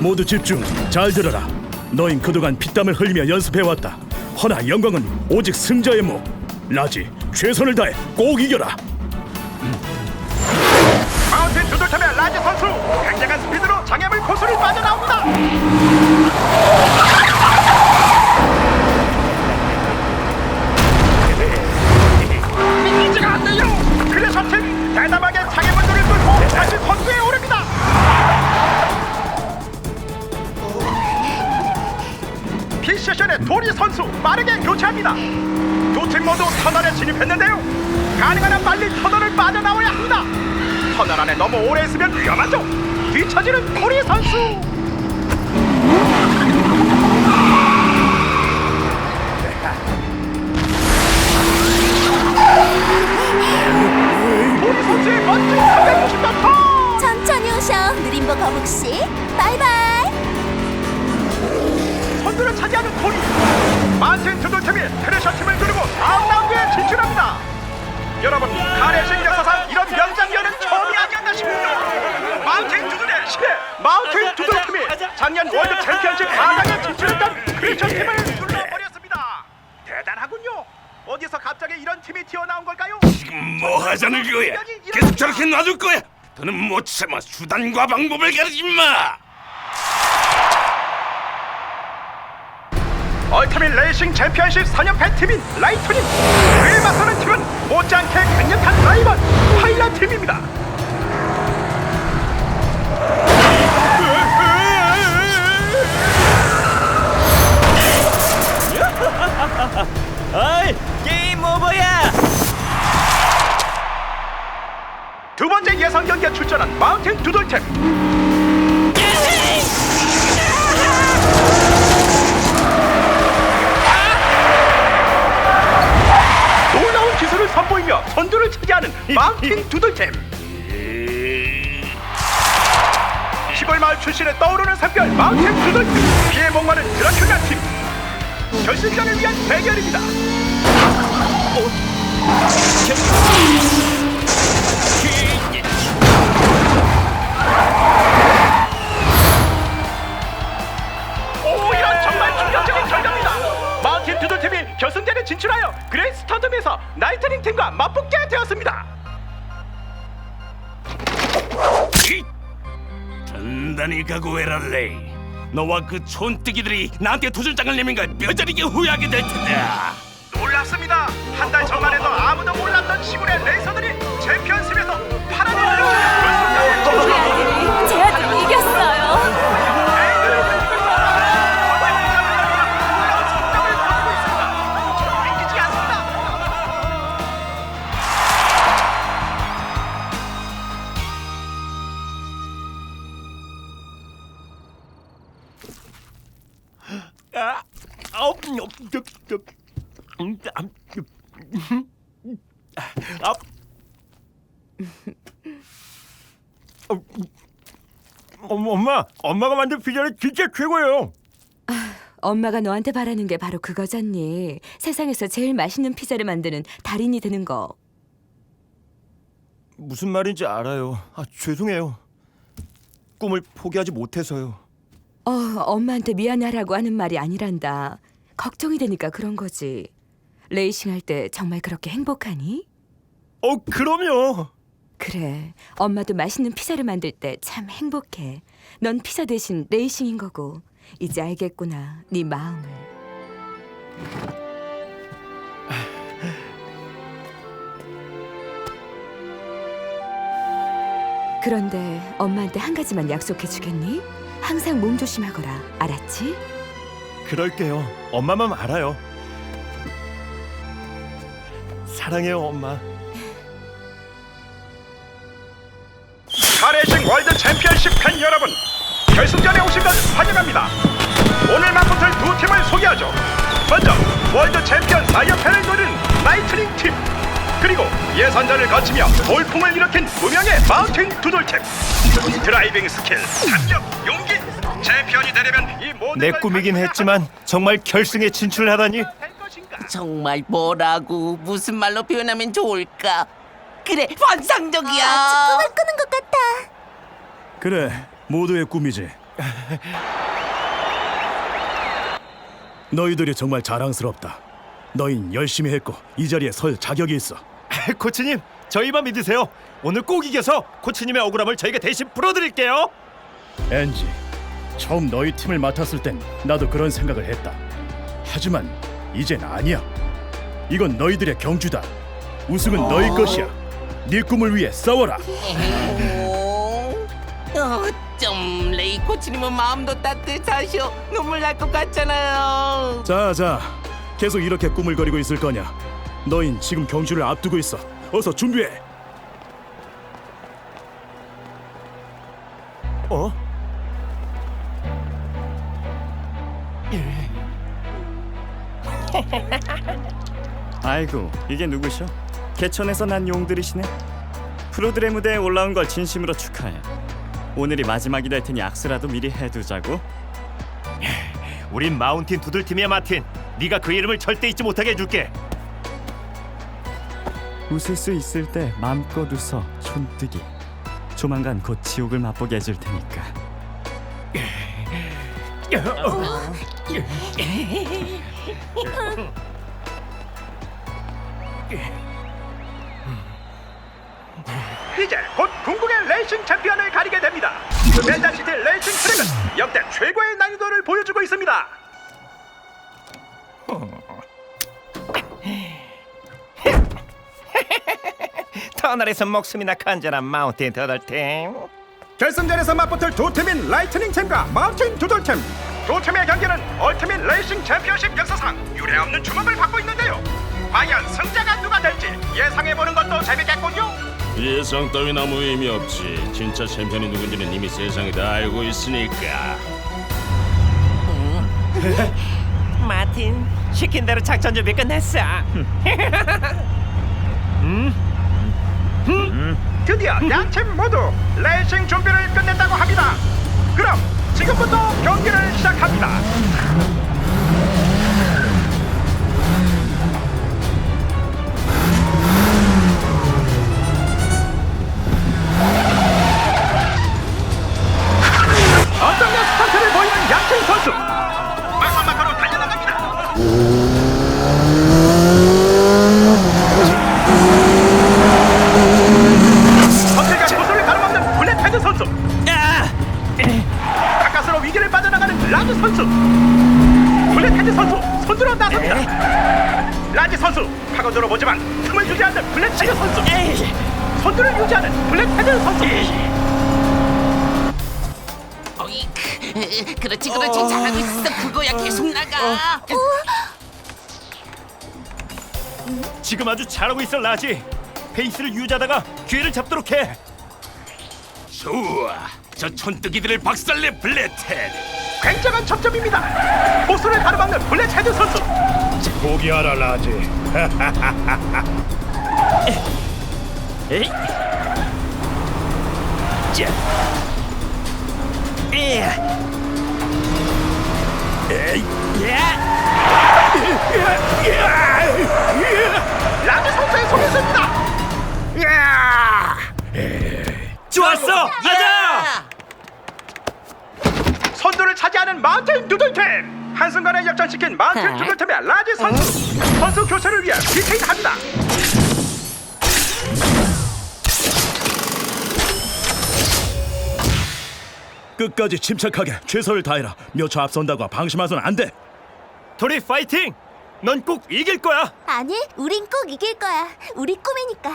모두 집중. 잘 들어라. 너흰 그동안 피땀을 흘리며 연습해왔다. 허나 영광은 오직 승자의 목. 라지 최선을 다해 꼭 이겨라. 마운틴 두들타면 라지 선수 굉장한 스피드로 장애물 코스를 빠져나옵니다. 빠르게 교체합니다. 두 팀 모두 터널에 진입했는데요. 가능한 한 빨리 터널을 빠져나와야 합니다. 터널 안에 너무 오래 있으면 위험하죠. 뒤처지는 도리 선수. 시대 마틴 두들팀이 작년 월드 챔피언십 4강에 진출했던 트레셔 팀을 눌러버렸습니다. 대단하군요. 어디서 갑자기 이런 팀이 튀어나온 걸까요? 뭐 하자는 거야? 계속 저렇게 놔둘 거야? 더는 못 참아 수단과 방법을 가르지 마. 얼타민 레이싱 챔피언십 4년패 팀인 라이트닝 그에 맞서는 팀은 못지않게 강력한 라이벌 파일럿 팀입니다 마운틴 두돌팀 놀라운 기술을 선보이며 선두를 차지하는 마운틴 두돌팀 시골 마을 출신의 떠오르는 샛별 마운틴 두돌팀 피해 목마른 드라큘라 팀. 결승전을 위한 대결입니다. 오 두들팀이 결승전에 진출하여 그레이스 터듬에서 나이트닝 팀과 맞붙게 되었습니다 이! 단단히 각오해라 레이. 너와 그 촌뜨기들이 나한테 도전장을 내민 걸 뼈저리게 후회하게 될 텐다. 놀랍습니다 한 달 전만 해도 아무도 몰랐던 시골의 레이서들이 아, 아우, 음, 음, 아, 어, 엄마, 엄마, 엄마가 만든 피자는 진짜 최고예요. 엄마가 너한테 바라는 게 바로 그거잖니. 세상에서 제일 맛있는 피자를 만드는 달인이 되는 거. 무슨 말인지 알아요. 아, 죄송해요. 꿈을 포기하지 못해서요. 어, 엄마한테 미안하라고 하는 말이 아니란다. 걱정이 되니까 그런 거지. 레이싱 할 때 정말 그렇게 행복하니? 어, 그럼요. 그래. 엄마도 맛있는 피자를 만들 때 참 행복해. 넌 피자 대신 레이싱인 거고. 이제 알겠구나. 네 마음을. 그런데 엄마한테 한 가지만 약속해 주겠니? 항상 몸 조심하거라. 알았지? 그럴게요. 엄마 맘 알아요. 사랑해요, 엄마. 카레싱 월드 챔피언십 팬 여러분 결승전에 오신 걸 환영합니다 오늘 맞붙을 두 팀을 소개하죠 먼저 월드 챔피언 4연패를 노리는 라이트닝 팀 그리고 예선전을 거치며 돌풍을 일으킨 무명의 마운틴 두돌팀 드라이빙 스킬, 탄력, 용기 챔피언이 되려면 이 모든 내 걸 꿈이긴 갖춰야 했지만 정말 결승에 진출하다니 될 것인가? 정말 뭐라고 무슨 말로 표현하면 좋을까? 그래 환상적이야. 꿈을 꾸는 것 같아 그래 모두의 꿈이지 너희들이 정말 자랑스럽다. 너흰 열심히 했고 이 자리에 설 자격이 있어. 코치님, 저희만 믿으세요. 오늘 꼭 이겨서 코치님의 억울함을 저희가 대신 풀어드릴게요. 엔지, 처음 너희 팀을 맡았을 땐 나도 그런 생각을 했다. 하지만 이젠 아니야. 이건 너희들의 경주다. 우승은 너희 것이야. 네 꿈을 위해 싸워라. 어쩜 레이 코치님은 마음도 따뜻하셔 눈물 날 것 같잖아요 자, 자, 계속 이렇게 꾸물거리고 있을 거냐? 너흰 지금 경주를 앞두고 있어. 어서 준비해. 어? 아이고 이게 누구셔? 개천에서 난 용들이시네 프로들의 무대에 올라온 걸 진심으로 축하해 오늘이 마지막이 될 테니 악수라도 미리 해두자고 우린 마운틴 두들팀이야 마틴. 네가 그 이름을 절대 잊지 못하게 해줄게. 웃을 수 있을 때 마음껏 웃어 촌뜨기 조만간 곧 지옥을 맛보게 해줄 테니까 이제 곧 궁극의 레이싱 챔피언을 가리게 됩니다. 멜단시티 레이싱 트랙은 역대 최고의 난이도를 보여주고 있습니다. 터널에서 목숨이나 간절한 마운틴 두들팀. 결승전에서 맞붙을 두 팀인 라이트닝 팀과 마운틴 두돌 팀 두 팀의 경기는 얼티밋 레이싱 챔피언십 역사상 유례없는 주목을 받고 있는데요 과연 승자가 누가 될지 예상해 보는 것도 재밌겠군요 예상 따윈 아무 의미 없지. 진짜 챔피언이 누군지는 이미 세상이 다 알고 있으니까. 마틴 시킨 대로 작전 준비 끝냈어 드디어 양팀 모두 레이싱 준비를 끝냈다고 합니다. 그럼 지금부터 경기를 시작합니다. 어떤 스타트를 보이는 양팀 선수? 마카마카로 달려나갑니다 선수 파고들어 보지만 틈을 주지 않는 블랙헤드 선수. 선두를 유지하는 블랙헤드 선수. 어이 그렇지 그렇지. 잘하고 있어. 그거야. 계속 나가. 지금 아주 잘하고 있어 라지. 페이스를 유지하다가 기회를 잡도록 해. 좋아. 저 촌뜨기들을 박살내 블레텐. 굉장한 접점입니다. 보스를 가로막는 블랙헤드 선수. 포기하라 라지. 라지 선수의 속에서입니다 좋았어, 가자. 선두를 차지하는 마운틴 누들팀 한순간에 역전시킨 마운틴 누들팀의 라지 선수 선수 교체를 위해 리테인합니다 끝까지 침착하게 최선을 다해라. 몇 초 앞선다고 방심해서는 안 돼. 도리 파이팅. 넌 꼭 이길 거야. 아니, 우린 꼭 이길 거야. 우리 꿈이니까.